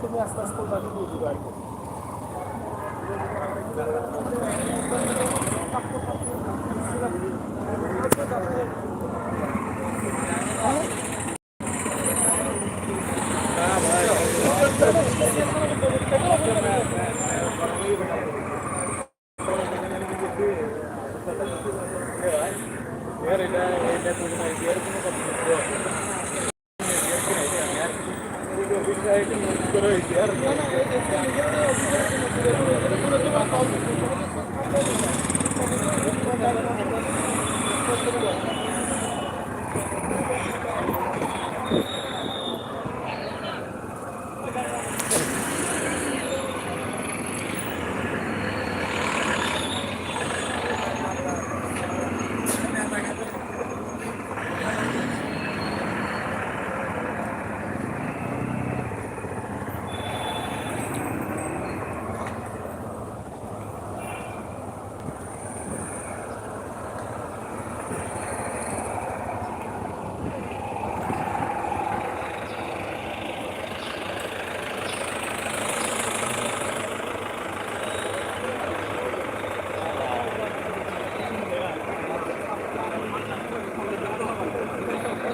তুমি আস্তে আস্তে ওটাকে দিয়ে দিবে আর আসি জাতীয় আইনগত সহায়তা দিবস দু হাজার পঁচিশ এবারে প্রতিপাদ্য দ্বন্দ্ব কোনো আনন্দ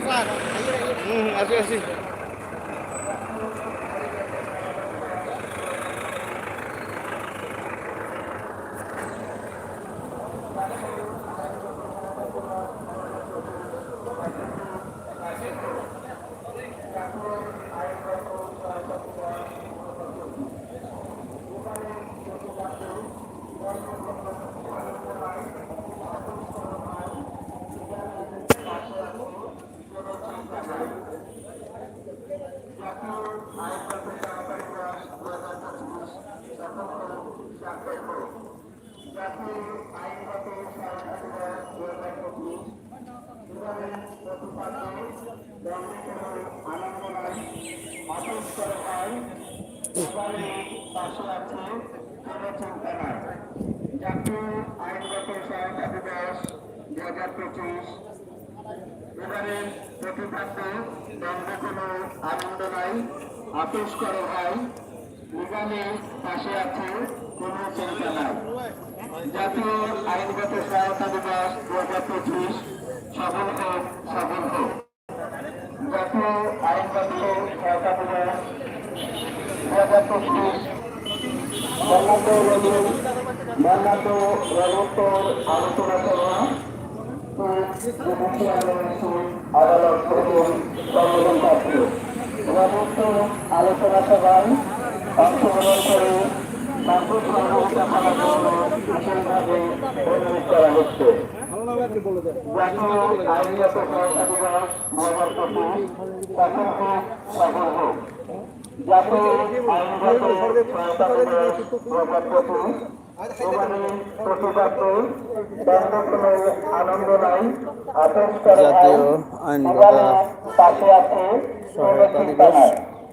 নাই আপোষ করো Thank নিগামে পাশে আছে কোনো চিন্তা নাই জাতীয় আইনগত সহায়তা দিবস দু হাজার পঁচিশ সফল হোক সফল হোক জাতীয় আইনগত সহায়তা দিবস দু হাজার পঁচিশ সম্মেলন কক্ষ রবোত্ত আলোচনা সভায় অংশগ্রহণ করে সাংসদ সহযোগিতা করার জন্য অনুরোধ করা হচ্ছে জাতীয় আইনগত সহায়তা দিবস দু হাজার পঁচিশ সফল হোক সফল হোক জাতীয় আইনগত সহায়তা দিবস দু হাজার পঁচিশ দ্বন্দ্ব কোনো আনন্দ নাই আতঙ্ক জাতীয় আইনগত পাশে আছে কোনো সহায়তা দিবস।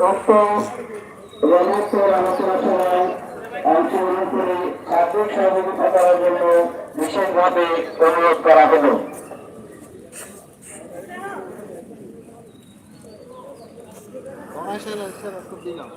উক্ত রবোত্তর আলোচনা সভায় অংশগ্রহণ করে সার্বিক সহযোগিতা করার জন্য বিশেষভাবে অনুরোধ করা হলো। কমার্শিয়াল দিলাম।